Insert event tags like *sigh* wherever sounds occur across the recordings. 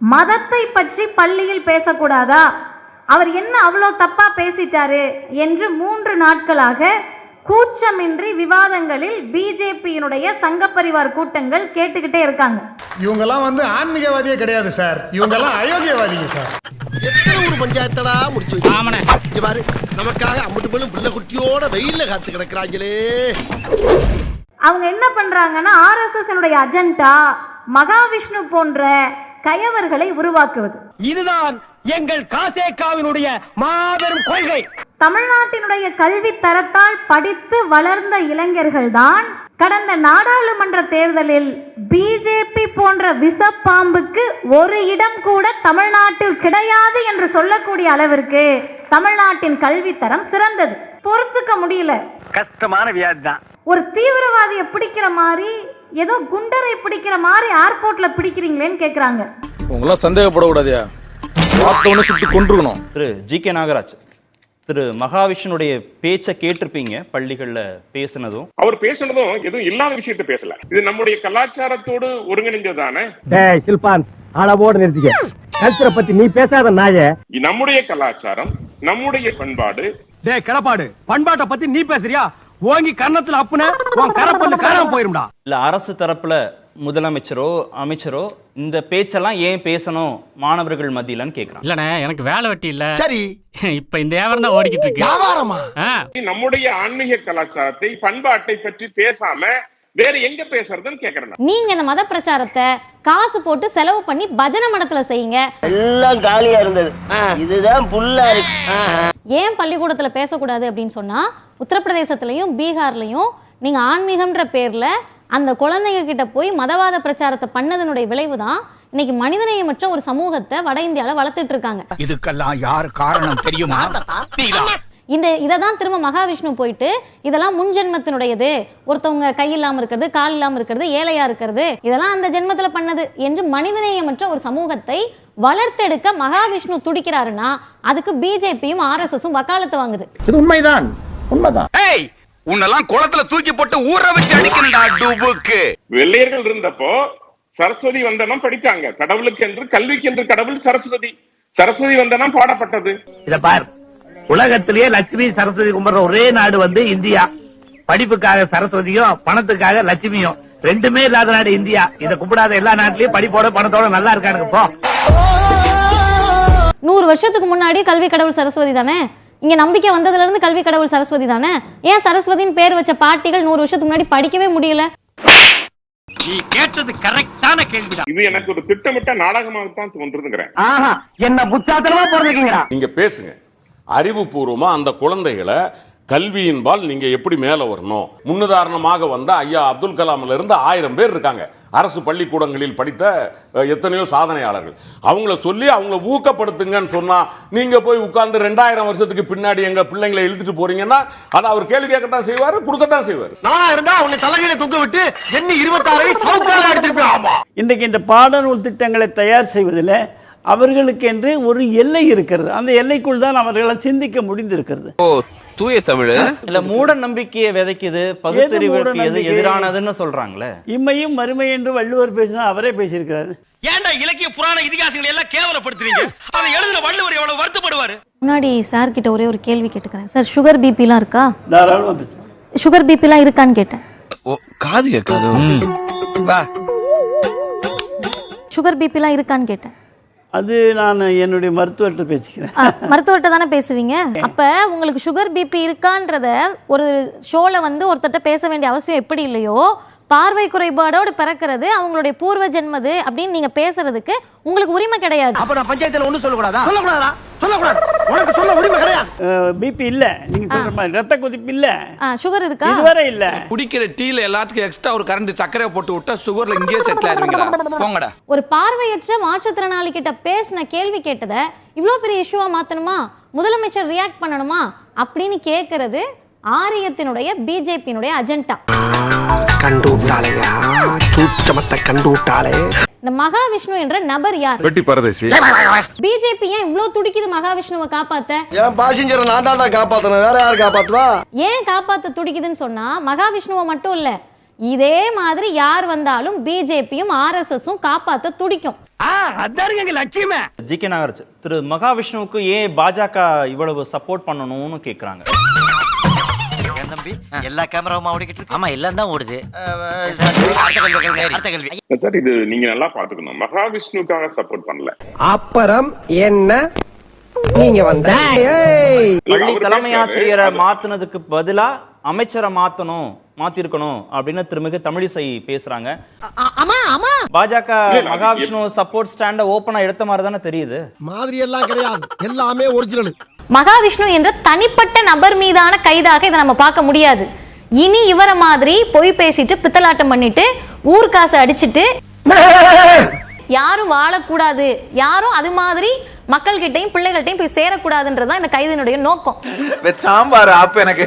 மதத்தை பற்றி பள்ளியில் பேசக்கூடாதா? அவர் என்ன அவ்வளோ தப்பா பேசிட்டாரு? என்று மூன்று நாட்களாக கூச்சமின்றி விவாதங்களில் பிஜேபியினுடைய சங்கப்பரிவார் கூட்டங்கள் கேட்டுக்கிட்டே இருக்காங்க. இவங்கெல்லாம் வந்து ஆன்மீகவாதியே கிடையாது சார். இவங்கெல்லாம் அயோக்கியவாதிங்க சார். எத்தனை ஒரு பஞ்சாயத்தடா முடிச்சு வச்சு இங்க பாரு நமக்காக அம்பட்டு பெண்ணும் பிள்ளை குட்டியோட வெயில்ல காத்து கிடக்குறாங்களே. அவங்க என்ன பண்றாங்கன்னா ஆர்எஸ்எஸ் அஜெண்டா மகாவிஷ்ணு போன்ற கயவர்களை உருவாக்குவது. இதுதான் எங்கள் காசேகாவினுடைய மாபெரும் கொள்கை. தமிழ்நாட்டினுடைய கல்வி தரத்தால் படித்து வளர்ந்த இளைஞர்கள்தான் கடந்த நாடாளுமன்ற தேர்தலில் பிஜேபி போன்ற விஷப்பாம்புக்கு ஒரு இடம் கூட தமிழ்நாட்டில் கிடையாது என்று சொல்லக்கூடிய அளவிற்கு தமிழ்நாட்டின் கல்வி தரம் சிறந்தது. பொறுத்துக்க முடியல. கஷ்டமான வியாதி தான் ஒரு தீவிரவாதியை பிடிக்கிற மாதிரி ஏதோ குண்டரை பிடிக்கிற மாதிரி ஏர்போர்ட்ல பிடிக்கிறீங்களேன்னு கேக்குறாங்க. உங்களாம் சந்தேகப்படக்கூடாதியா? பார்த்தவொன்னே சுட்டு கொண்டுருக்கணும் திரு ஜி கே நாகராஜ் திரு மகாவிஷ்ணுடைய பேச்சை கேட்டிருப்பீங்க பள்ளிகளில் பேசினதும். அவர் பேசுனதும் எதுவும் இல்லாத விஷயத்த பேசல. இது நம்முடைய கலாச்சாரத்தோடு ஒருங்கிணைஞ்சதானே டேய் சில்பான் அளவோடு நிறுத்திக்க. கல்ச்சரை பத்தி நீ பேசாத நாயே. நம்முடைய கலாச்சாரம் நம்முடைய பண்பாடு. டேய் கிளப்பாடு பண்பாட்டை பத்தி நீ பேசுறியா? ஓங்கி கன்னத்துல அப்புன உன் கரப்பல்லு காணாம போயிரும்டா. இல்லை அரசு தரப்புல முதலமைச்சரோ அமைச்சரோ இந்த பேச்செல்லாம் ஏன் பேசணும் மாணவர்கள் மத்தியிலன்னு கேட்குறாங்க இல்லண்ணே எனக்கு வேலை வெட்டி இல்ல. சரி. *laughs* இப்ப இந்த வியாபாரம் தான் ஓடிக்கிட்டு இருக்கு. வியாபாரமா? நம்முடைய ஆன்மீக கலாச்சாரத்தை பண்பாட்டை பற்றி பேசாம வேற எங்க பேசுறதுன்னு கேக்குறேன். நீங்க இந்த மத பிரச்சாரத்தை காசு போட்டு செலவு பண்ணி பஜனை மடத்துல செய்யுங்க. எல்லாம் காலியா இருந்தது. இதுதான் புல்லா இருக்கு. ஏன் பள்ளிக்கூடத்துல பேசக்கூடாது அப்படின்னு சொன்னா உத்தரப்பிரதேசத்துலயும் பீகார்லயும் நீங்க ஆன்மீகம்ன்ற பேர்ல அந்த குழந்தைங்க கிட்ட போய் மதவாத பிரச்சாரத்தை பண்ணதனுடைய விளைவு தான் இன்னைக்கு மனிதநேயமற்ற ஒரு சமூகத்தை வட இந்தியால வளர்த்துட்டு இருக்காங்க. இதுக்கெல்லாம் யார் காரணம் தெரியுமா? இந்த இதை தான் திரும்ப மகாவிஷ்ணு போயிட்டு இதெல்லாம் முன் ஜென்மத்தினுடையது. ஒருத்தவங்க கை இல்லாம இருக்கிறது கால் இல்லாம இருக்கிறது ஏழையா இருக்கிறது இதெல்லாம் அந்த ஜென்மத்துல பண்ணது என்று மனிதநேயமற்ற ஒரு சமூகத்தை வளர்த்தெடுக்க மகாவிஷ்ணு துடிக்கிறாருன்னா அதுக்கு பிஜேபியும் ஆர்எஸ்எஸும் வக்காலத்து வாங்குது. இது உண்மைதான். உண்மைதான். ஏய் உன்னெல்லாம் குளத்துல தூக்கி போட்டு ஊற வச்சு அடிக்கணும்டா டுபுக்கு. வெள்ளையர்கள் இருந்தப்போ சரஸ்வதி வந்தனம் படித்தாங்க கடவுளுக்கு என்று கல்விக்கு என்று கடவுள் சரஸ்வதி. சரஸ்வதி வந்தனம் பாடப்பட்டது. இத பார். உலகத்திலேயே லட்சுமி சரஸ்வதி கும்பிடுற ஒரே நாடு வந்து இந்தியா. படிப்புக்காக சரஸ்வதியும் பணத்துக்காக லட்சுமியும். ரெண்டுமே இல்லாத நாடு இந்தியா. இத கும்பிடாத எல்லா நாட்டிலயும் படிப்போட பணத்தோட நல்லா இருக்கானுங்க போ. நூறு வருஷத்துக்கு முன்னாடி கல்வி கடவுள் சரஸ்வதி தானே? இங்க நம்பிக்கை வந்ததுல இருந்து கல்வி கடவுள் சரஸ்வதி தானே? ஏன் சரஸ்வதின்னு பேர் வச்ச பாட்டிகள் நூறு வருஷத்துக்கு முன்னாடி படிக்கவே முடியல? நீ கேட்டது கரெக்டான கேள்விதான். இது எனக்கு ஒரு திட்டமிட்ட நாடகமாகத்தான் தோன்றுதுங்கிறேன். ஆஹா என்ன புத்தாத்தனமா போறதுக்கீங்களா நீங்க பேசுங்க. அறிவுபூர்வமா அந்த குழந்தைகளை கல்வியின்பால் நீங்க எப்படி மேல வரணும்? முன்னுதாரணமாக வந்த ஐயா அப்துல் கலாம்ல இருந்து ஆயிரம் பேர் இருக்காங்க. அரசு பள்ளிக்கூடங்களில் படித்த எத்தனையோ சாதனையாளர்கள். அவங்கள சொல்லி அவங்கள ஊக்கப்படுத்துங்கன்னு சொன்னா நீங்க போய் உட்கார்ந்து ரெண்டாயிரம் வருஷத்துக்கு பின்னாடி எங்க பிள்ளைங்களை இழுத்துட்டு போறீங்கன்னா அதை அவர் கேள்வி கேட்கத்தான் செய்வாரு கொடுக்கத்தான் செய்வார். நான் இருந்தா உன்னை தலைகையில தூக்க விட்டு எண்ணி இருபத்தாறு சவுக்கால எடுத்துருப்பேன் ஆமா. இன்றைக்கு இந்த பாடநூல் திட்டங்களை தயார் செய்வதில் அவர்களுக்கென்று ஒரு எல்லை இருக்கிறது. அந்த எல்லைக்குள் தான் அவர்களால் சிந்திக்க முடிந்திருக்கிறது. தூய தமிழ். இல்ல மூட நம்பிக்கையை விதைக்குது பகுத்தறிவுக்கு எது? எதிரானதுன்னு சொல்றாங்களே. இம்மையும் மறுமை என்று வள்ளுவர் பேசினா அவரே பேசியிருக்கிறாரு. ஏன்டா இலக்கிய புராண இதிகாசங்களை எல்லாம் கேவலப்படுத்துறீங்க? அதை எழுதுன வள்ளுவர் எவ்வளவு வருத்தப்படுவாரு? முன்னாடி சார் கிட்ட ஒரே ஒரு கேள்வி கேட்டுக்கிறேன். சார் சுகர் பிபிலாம் இருக்கா? பேசலாம் சுகர் பிபிலாம் இருக்கான்னு கேட்டேன். காது கேட்காது? சுகர் பிபிலாம் இருக்கான்னு கேட்டேன். அது நான் என்னுடைய மருத்துவர்கிட்ட பேசிக்கிறேன். மருத்துவர்கிட்ட தானே பேசுவீங்க? அப்ப உங்களுக்கு சுகர் பிபி இருக்கான்றத ஒரு ஷோவில் வந்து ஒருத்தர்கிட்ட பேச வேண்டிய அவசியம் எப்படி இல்லையோ பார்வை குறைபாடோடு பிறக்கிறது அவங்களுடைய பூர்வ ஜென்மது அப்படின்னு நீங்க பேசுறதுக்கு உங்களுக்கு உரிமை கிடையாது. அப்ப நான் பஞ்சாயத்துல ஒண்ணு சொல்லக்கூடாதா? சொல்லக்கூடாதா சொல்லக்கூடாது. உனக்கு சொல்ல உரிமை கிடையாது. பிபி இல்லை. நீங்கள் சொல்கிற மாதிரி ரத்த கொதிப்பு இல்லை. சுகர் இருக்கா? இதுவரை இல்லை. குடிக்கிற டீல எல்லாத்துக்கும் எக்ஸ்ட்ரா ஒரு கரண்ட் சர்க்கரை போட்டு விட்டா சுகர்ல இங்கேயே செட்டில் ஆயிருவீங்களா போங்கடா. ஒரு பார்வையற்ற மாற்றுத்திறனாளி கிட்ட பேசின கேள்வி கேட்டதை இவ்வளோ பெரிய இஷ்யூவா மாத்தணுமா? முதலமைச்சர் ரியாக்ட் பண்ணணுமா? அப்படின்னு கேட்கறது ஆரியத்தினுடைய பிஜேபியினுடைய அஜெண்டா கண்டு விட்டாளையா சூச்சமத்தை கண்டு விட்டாளே இந்த மகாவிஷ்ணு என்ற நபர் யார்? வெட்டி பரதேசி. பிஜேபி ஏன் இவ்ளோ துடிக்குது மகாவிஷ்ணுவை காப்பாத்த? என் பாசஞ்சரை நான் தான்டா காப்பாத்தணும்? வேற யார் காப்பாத்துவா? ஏன் காப்பாத்த துடிக்குதுன்னு சொன்னா மகாவிஷ்ணுவை மட்டும் இல்ல இதே மாதிரி யார் வந்தாலும் பிஜேபியும் ஆர்எஸ்எஸும் காப்பாத்த துடிக்கும். ஜி கே நாகராஜ் திரு மகாவிஷ்ணுவுக்கு ஏன் பாஜக இவ்வளவு சப்போர்ட் பண்ணணும்னு கேக்குறாங்க? தம்பி. எல்லா கேமராவும் ஓடிக்கிட்டு இருக்கு. ஆமா எல்லாம் தான் ஓடுது. அடுத்த கேள்வி சார். இது நீங்க நல்லா பாத்துக்கணும். மகாவிஷ்ணுக்காக சப்போர்ட் பண்ணல. அப்புறம் என்ன? நீங்க வந்த பள்ளி தலைமை. ஆசிரியரை மாத்துனதுக்கு பதிலா அமைச்சரை மாத்தணும் மாத்திருக்கணும் அப்படின்னு திருமிகு தமிழிசை பேசுறாங்க. பாஜக மகாவிஷ்ணு சப்போர்ட் ஸ்டாண்ட ஓபனா எடுத்த மாதிரி தானே தெரியுது. மாதிரி எல்லாம் கிடையாது. எல்லாமே ஒரிஜினல் மகாவிஷ்ணு என்ற தனிப்பட்ட நபர் மீதான கைதாக இதை நம்ம பார்க்க முடியாது. இனி இவரை மாதிரி பொய் பேசிட்டு பித்தலாட்டம் பண்ணிட்டு ஊர்காசு அடிச்சிட்டு யாரும் வாழக்கூடாது. யாரும் அது மாதிரி மக்கள்கிட்டையும் பிள்ளைகள்கிட்டையும் போய் சேரக்கூடாதுன்றதுதான் இந்த கைதினுடைய நோக்கம். சாம்பார் அப்ப எனக்கு.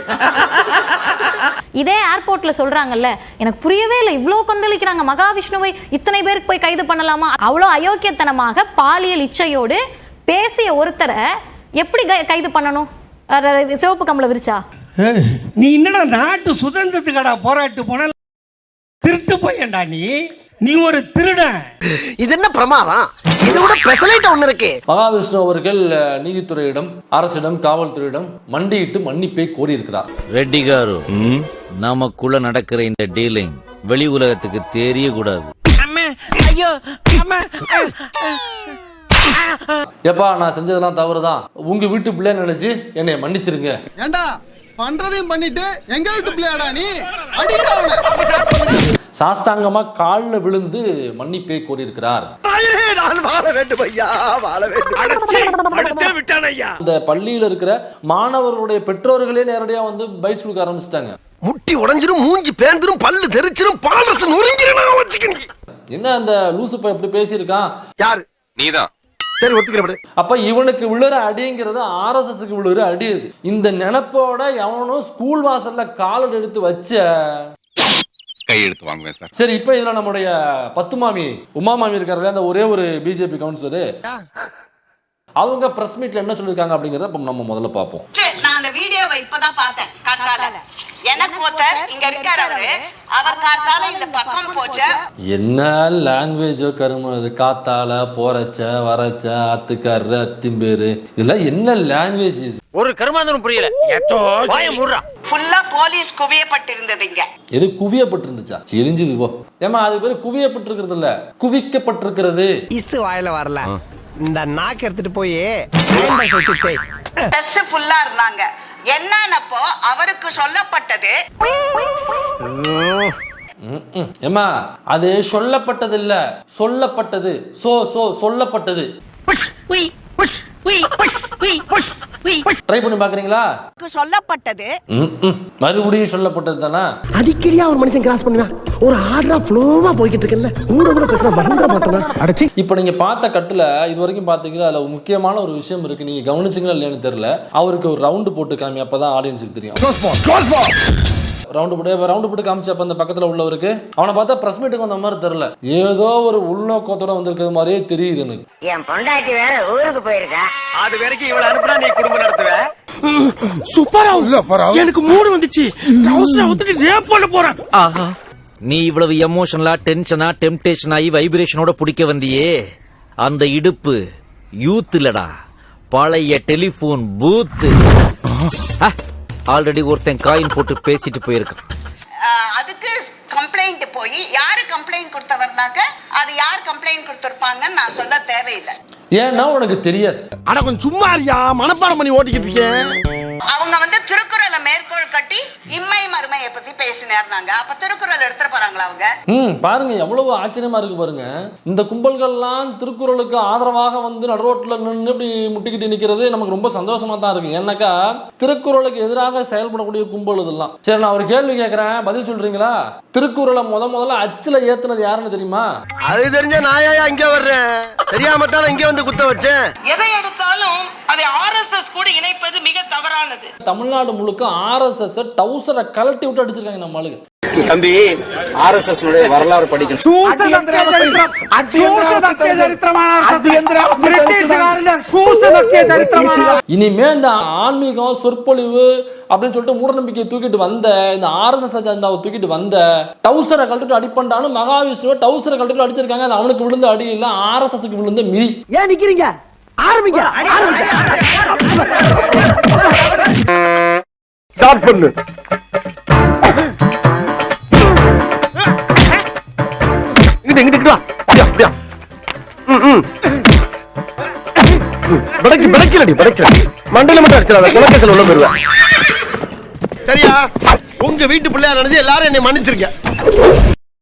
இதே ஏர்போர்ட்ல சொல்றாங்கல்ல எனக்கு புரியவே இல்லை இவ்வளோ கொந்தளிக்கிறாங்க. மகாவிஷ்ணுவை இத்தனை பேருக்கு போய் கைது பண்ணலாமா? அவ்வளோ அயோக்கியத்தனமாக பாலியல் இச்சையோடு பேசிய ஒருத்தரை எப்படி கை- கைது பண்ணணும்? சிவப்பு கம்பளை விரிச்சா? நீ என்னடா நாட்டு சுதந்திரத்துக்கடா போராட்டு போன? திருட்டு போயேன்டா நீ. நீ ஒரு திருடன் இது என்ன பிரமாதம்? இது விட பெசலைட் ஒண்ணு இருக்கு. மகாவிஷ்ணு அவர்கள் நீதித்துறையிடம் அரசிடம் காவல்துறையிடம் மண்டியிட்டு மன்னிப்பை கோரியிருக்கிறார். ரெட்டி காரு நமக்குள்ள நடக்கிற இந்த டீலிங் வெளி உலகத்துக்கு தெரியக்கூடாது. ஏப்பா நான் செஞ்சதெல்லாம் தவறுதான். உங்க வீட்டு பிள்ளை நினைச்சு என்னை மன்னிச்சிருங்க. ஏண்டா பண்றதையும் பண்ணிட்டு எங்க வீட்டு பிள்ளையாடா நீ? சாஷ்டாங்கமா காலில் விழுந்து மன்னிப்பை கோரியிருக்கிறார். அந்த பள்ளியில் இருக்கிற மாணவர்களுடைய பெற்றோர்களே நேரடியா வந்து பைட்ஸ் கொடுக்க ஆரம்பிச்சிட்டாங்க. முட்டி உடைஞ்சிரும் மூஞ்சி பேந்திரும் பல்லு தெரிச்சிரும் பாலரசு நொறுங்கிரும் என்ன அந்த லூசு இப்படி பேசியிருக்கான்? யாரு? நீதான். சரி ஒத்துக்கிறேன் அப்ப இவனுக்கு விழுற அடிங்கிறது ஆர்எஸ்எஸ்க்கு விழுற அடி அது இந்த நினைப்போட எவனும் ஸ்கூல் வாசல்ல காலடி எடுத்து வச்ச கையெழுத்து வாங்குவேன் சார். சரி இப்போ இதுல நம்முடைய பத்து மாமி உமா மாமி இருக்காரு அந்த ஒரே ஒரு பிஜேபி கவுன்சிலரு அவங்க பிரஸ் மீட்ல என்ன சொல்லியிருக்காங்க அப்படிங்கறத இப்ப நம்ம முதல்ல பார்ப்போம். நான் அந்த வீடியோவை இப்பதான் பார்த்தேன். காத்தால எனக்கு ஒருத்தர் இங்க இருக்காரு அவரு. அவர் காத்தால இந்த பக்கம் போச்ச. என்ன லாங்குவேஜோ கரும இது காத்தால போறச்ச வரச்ச அத்துக்காரரு அத்திம்பேரு. இதெல்லாம் என்ன லாங்குவேஜ் இது? ஒரு கருமாந்தரம் புரியல. ஃபுல்லா போலீஸ் குவியப்பட்டிருந்தது இங்க. எது குவியப்பட்டிருந்துச்சா? எரிஞ்சுது போ. ஏமா அது பேர் குவியப்பட்டிருக்கிறது இல்ல குவிக்கப்பட்டிருக்கிறது. இசு வாயில வரல. இந்த நாக்கு எடுத்துட்டு போய் ஃபுல்லா இருந்தாங்க. என்னன்னப்போ அவருக்கு சொல்லப்பட்டது. ஏம்மா அது சொல்லப்பட்டது இல்ல சொல்லப்பட்டது. சோ சோ சொல்லப்பட்டது. ட்ரை பண்ணி பாக்குறீங்களா சொல்லப்பட்டது. மறுபடியும் சொல்லப்பட்டது தானே? அடிக்கடியா ஒரு மனுஷன் கிராஸ் பண்ணுவேன். ஒரு ஆர்டரா ஃப்ளோவா போய்கிட்டு இருக்கல ஊட கூட பேசினா மறந்துட மாட்டேனா அடச்சி. இப்போ நீங்க பார்த்த கட்டுல இது வரைக்கும் பாத்தீங்கன்னா அதுல முக்கியமான ஒரு விஷயம் இருக்கு. நீங்க கவனிச்சீங்களா இல்லையான்னு தெரியல. அவருக்கு ஒரு ரவுண்டு போட்டு காமி அப்பதான் ஆடியன்ஸுக்கு தெரியும். ரவுண்டு போட்டு ரவுண்டு போட்டு காமிச்சு அப்ப அந்த பக்கத்துல உள்ளவருக்கு அவனை பார்த்தா பிரஸ் மீட்டுக்கு வந்த மாதிரி தெரியல. ஏதோ ஒரு உள்நோக்கத்தோட வந்திருக்கிறது மாதிரியே தெரியுது எனக்கு. என் பொண்டாட்டி வேற ஊருக்கு போயிருக்கா? அது வரைக்கும் இவ்வளவு அனுப்புனா நீ குடும்பம் நடத்துவ? சூப்பரா இல்ல பரவாயில்ல. எனக்கு மூடு வந்துச்சு. ட்ரவுசர் ஊத்திட்டு ரேப் பண்ண போறேன். ஆஹா. நீ இவ்வளவு எமோஷனலா டென்ஷனா டெம்டேஷன் ஆகி வைப்ரேஷனோட பிடிக்க வந்தியே. அந்த இடுப்பு யூத் இல்லடா. பழைய டெலிபோன் பூத் ஆல்ரெடி ஒருத்தன் காயின் போட்டு பேசிட்டு போயிருக்கான். அதுக்கு கம்ப்ளைண்ட் போய் யாரு கம்ப்ளைண்ட் கொடுத்தவர்னாக்க அது யார் கம்ப்ளைண்ட் கொடுத்திருப்பாங்கன்னு நான் சொல்ல தேவையில்லை. ஏன்னா உனக்கு தெரியாது. அட கொஞ்சம் சும்மா இருக்கியா மனப்பாடம் பண்ணி ஓட்டிக்கிட்டு இருக்கேன். அவங்க வந்து திருக்குறளை மேற்கோள் கட்டி இம்மை மறுமையை பத்தி பேசினாருனாங்க அப்ப திருக்குறள் எடுத்துட்டு போறாங்களா அவங்க? ம் பாருங்க எவ்வளவு ஆச்சரியமா இருக்கு பாருங்க. இந்த கும்பல்கள்லாம் திருக்குறளுக்கு ஆதரவாக வந்து நடுரோட்டில் நின்று இப்படி முட்டிக்கிட்டு நிக்கிறது நமக்கு ரொம்ப சந்தோஷமா தான் இருக்கு. ஏன்னாக்கா திருக்குறளுக்கு எதிராக செயல்படக்கூடிய கும்பல் இதெல்லாம். சரி நான் ஒரு கேள்வி கேட்கறேன் பதில் சொல்றீங்களா? திருக்குறளை முத முதல்ல அச்சுல ஏத்துனது யாருன்னு தெரியுமா? அது தெரிஞ்ச நாயா இங்க வர்றேன். தெரியாம தான் இங்க வந்து குத்த வச்சேன். எதை எடுத்தாலும் அதை ஆர்எஸ்எஸ் கூட இணைப்பது மிக தவறானது. தமிழ்நாடு முழுக்க ஆர்எஸ்எஸ் டவுசரை கலட்டி விட்டு அடிச்சிருக்காங்க நம்ம ஆளுங்க. தம்பி ஆர்எஸ்எஸ் வரலாறு படிக்கணும். இனிமே இந்த ஆன்மீகம் சொற்பொழிவு அப்படின்னு சொல்லிட்டு மூடநம்பிக்கையை தூக்கிட்டு வந்த இந்த ஆர்எஸ்எஸ் அஜெண்டாவை தூக்கிட்டு வந்த டவுசரை கழட்டிட்டு அடிப்பண்டான்னு மகாவிஷ்ணுவை டவுசரை கழட்டிட்டு அடிச்சிருக்காங்க. அது அவனுக்கு விழுந்த அடி இல்ல ஆர்எஸ்எஸ்க்கு விழுந்த மிதி. ஏன் நிக்கிறீங்க? ஆரம்பிங்க ஸ்டார்ட் பண்ணு இங்கிட்டு இங்கிட்டு வா அப்படியா அப்படியா ம், ம். படைக்கு படைக்கலடி படைக்கல மண்டையில மட்டும் அடிச்சிடாத குலக்கேசல் உள்ள போயிருவேன் சரியா உங்க வீட்டு பிள்ளையா நினைச்சு எல்லாரும் என்னை மன்னிச்சிருக்க